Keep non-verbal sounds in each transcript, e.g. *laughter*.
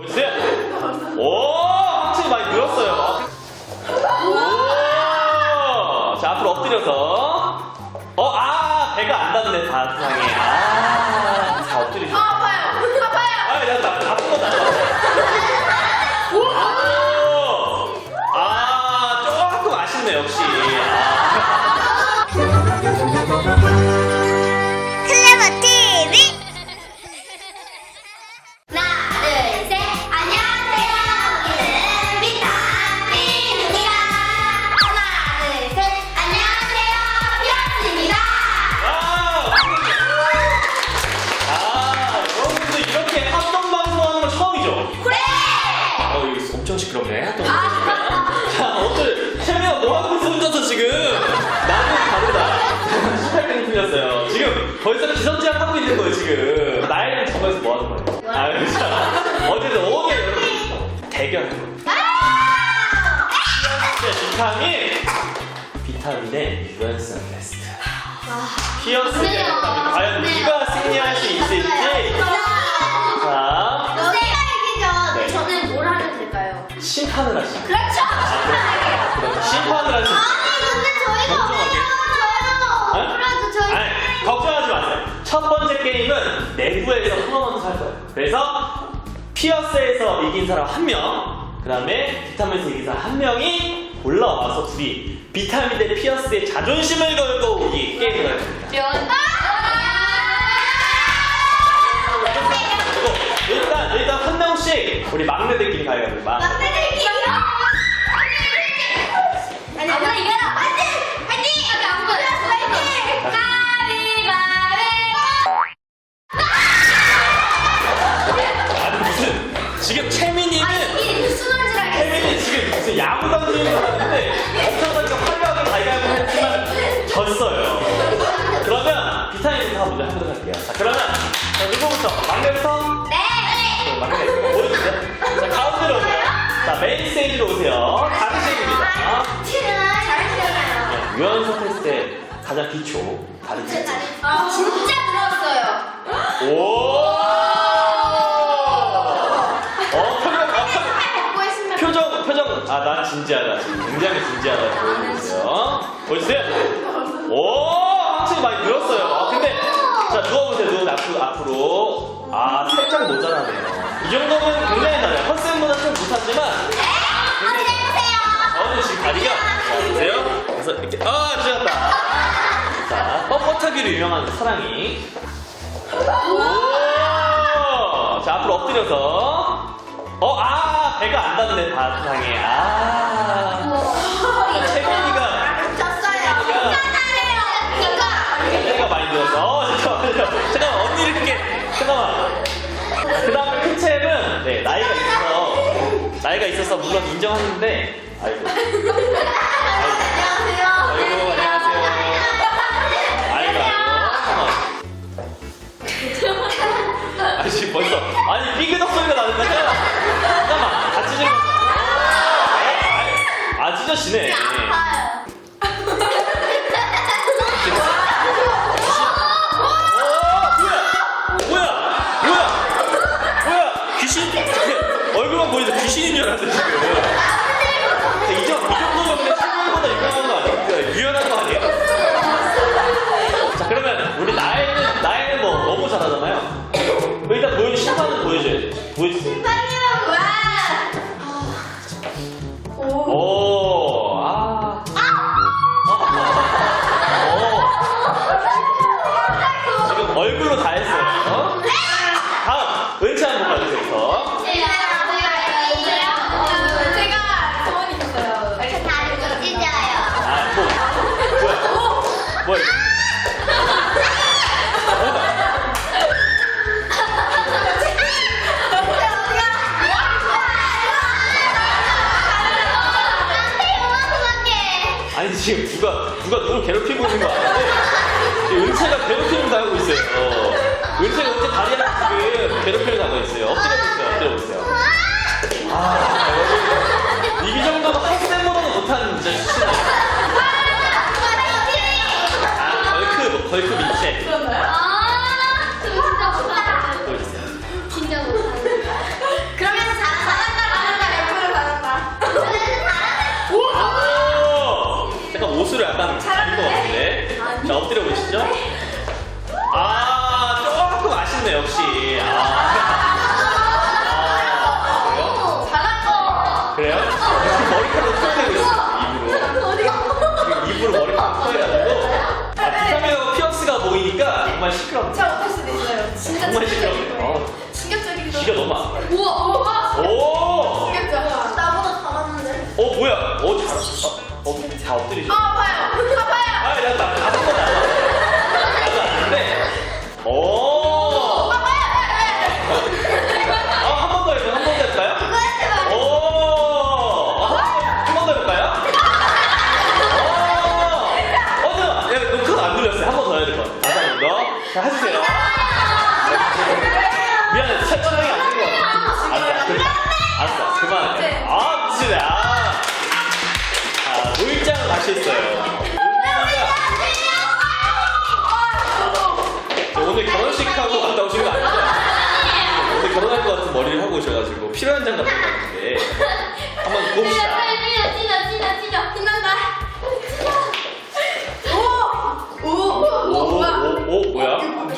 보세요. 오, 확실히 많이 늘었어요. 오, 자 앞으로 엎드려서. 어, 아, 배가 안 닿네 바탕에. 아, 자 엎드리죠. 틀렸어요. 지금 벌써 기선제압 하고 있는 거예요, 지금. 나이는 저거에서 뭐 하는 거예요? 아, 자, 어쨌든 5개 여러분. 대결. 비타민! 비타민의 유연성 테스트. 피어스의 그래요. 과연 게임은 내부에서 토너먼트 할 거예요. 그래서 피어스에서 이긴 사람 한 명, 그 다음에 비타민에서 이긴 사람 한 명이 올라와서 둘이 비타민 대 피어스의 자존심을 걸고 이 게임을 할 겁니다. 일단 일단 한 명씩 우리 막내들끼리 가위바위보 막. 막내 졌어요. 그러면 비타민부터 먼저 해보도록 할게요. 자 그러면 자, 누구부터? 막내부터? 네! 막내 보여주세요. 자 가운데로 오세요. 자 메인 스테이지로 오세요. 다르ség입니다. 잘했어요 유연성 테스트의 가장 기초 다르식. 진짜 부러웠어요 오! 어, 표정, 어, 표정. 표정, 표정. 아, 난 진지하다. 지금 굉장히 진지하다. 보여주세요. 보여주세요. 오! 확실히 많이 늘었어요. 아, 근데, 자, 누워보세요. 누워, 앞으로, 앞으로. 아, 살짝 모자라네요. 이 정도면 굉장히 잘해요. 컨셉보다 좀 못하지만, 굉장히. 저는 지금 다리가, 자, 보세요. 그래서 이렇게, 아, 찢었다. 자, 뻣뻣하기로 유명한 사랑이. 오! 자, 앞으로 엎드려서. 어, 아, 배가 안 닿네, 바탕에. 아. 있어서 물론 인정하는데, 아이고. the church. 오는 거 아는데 은채가 괴롭힘을 당하고 있어요. 어. 은채가 은채 다리랑 지금 괴롭힘을 당하고 있어요. 엎드려 보세요. 엎드려 보세요. 아, 여러분. 이 정도면 학생보다도 못하는 진짜 수치다. 아, 벌크, 벌크 민채. 그런가요? 시끄럽다. 잘 못할 수도 있어요. 진짜 정말 충격적인 시끄럽네. 거예요. 어, 충격적인 기가 너무 아파. 우와, 우와. 오. 충격적. 나보다 잘하는데. 어 뭐야? 어 잘. 어, 어, 다 엎드리죠. 아, 아파요. 아파요. 아, 나, 나, 다섯 번 나와. 나도 왔는데. 오! 자, 해주세요. 미안해. 철저하게 안된것 같아. 알았어. 그만. 알았어. 그만. 아, 미치네. 아. 아, 노일장은 다시 했어요. 저 오늘 결혼식하고 갔다 오신 거 아니죠? 오늘 결혼할 것 같은 머리를 하고 오셔가지고 필요한 장갑 같은 것 같은데 한번 봅시다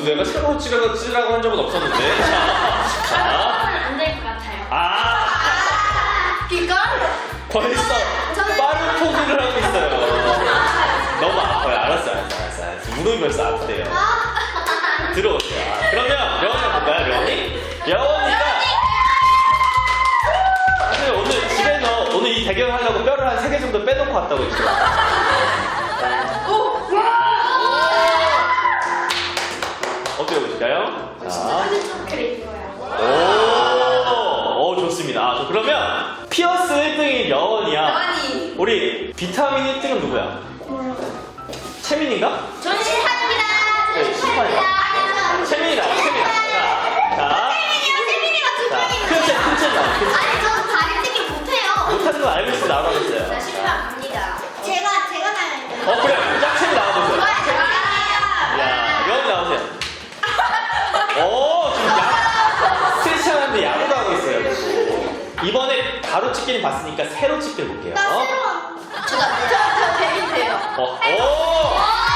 내가 새로 찌라고, 찌라고 한 적은 없었는데. *laughs* 자, 자, 아 벌써 빠른 포기를 하고 있어요. 너무 아파요. 알았어 알았어 알았어, 알았어. 무릎이 벌써 아프대요. 들어오세요. 아, 그러면 려원이 볼까요 려원이? 려원이가 사실 오늘 집에서 오늘 이 대결을 하려고 뼈를 한 3개 정도 빼놓고 왔다고 했죠 피어스 1등이 여원이야. 우리 비타민 1등은 누구야? 채민인가? 네, 심판이야. 채민이다, 채민이다. 자, 자, 자, 큰채, 큰채 나와. 큰채. 아니 저는 다리 찢기 못해요. 못하는 거 알고 있어 나오라고 자 했어요. 실패 갑니다. 제가 제가 나갈게요. 어, 그래. 짝채미 나와보세요. 야, 야, 여원 나오세요. 오, 지금 야, 하는데 야구도 하고 있어요. 그리고. 이번에 바로 찍기는 봤으니까 새로 찍기를 볼게요. 나 새로 저저 재밌대요. 어, 오!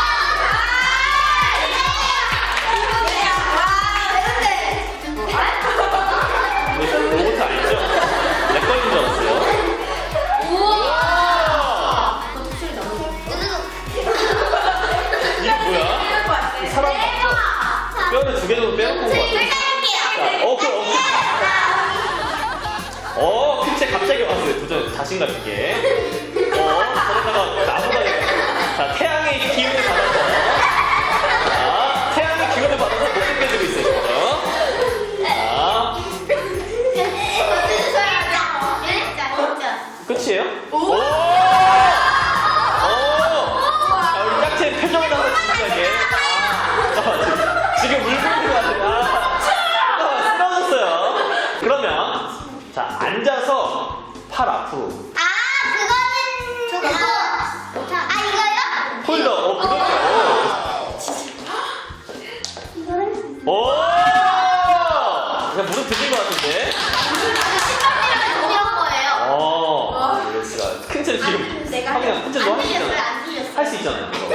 그냥 무릎 들린 것 같은데? 어, 그랬어. 큰채 지금, 하면 큰채 너할수 있잖아요. 할수 있잖아요. *laughs* 어,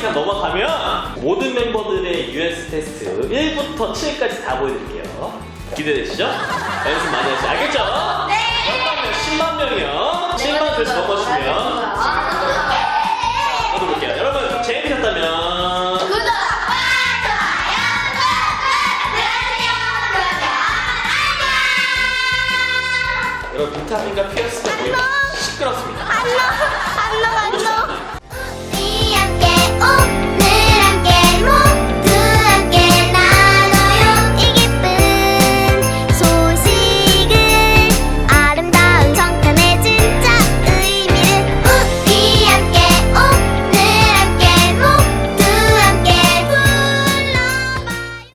이상 넘어가면 모든 멤버들의 US 테스트 1부터 7까지 다 보여드릴게요. 기대되시죠? 연습 많이 하시 알겠죠? 네! 10만 명, 10만 명이요. 10만 글 적어주시면. 자, 가볼게요. 여러분, 재밌으셨다면. 여러분, 비타민과 피어스가 모여 시끄럽습니다. 안녕! 안녕! 안녕!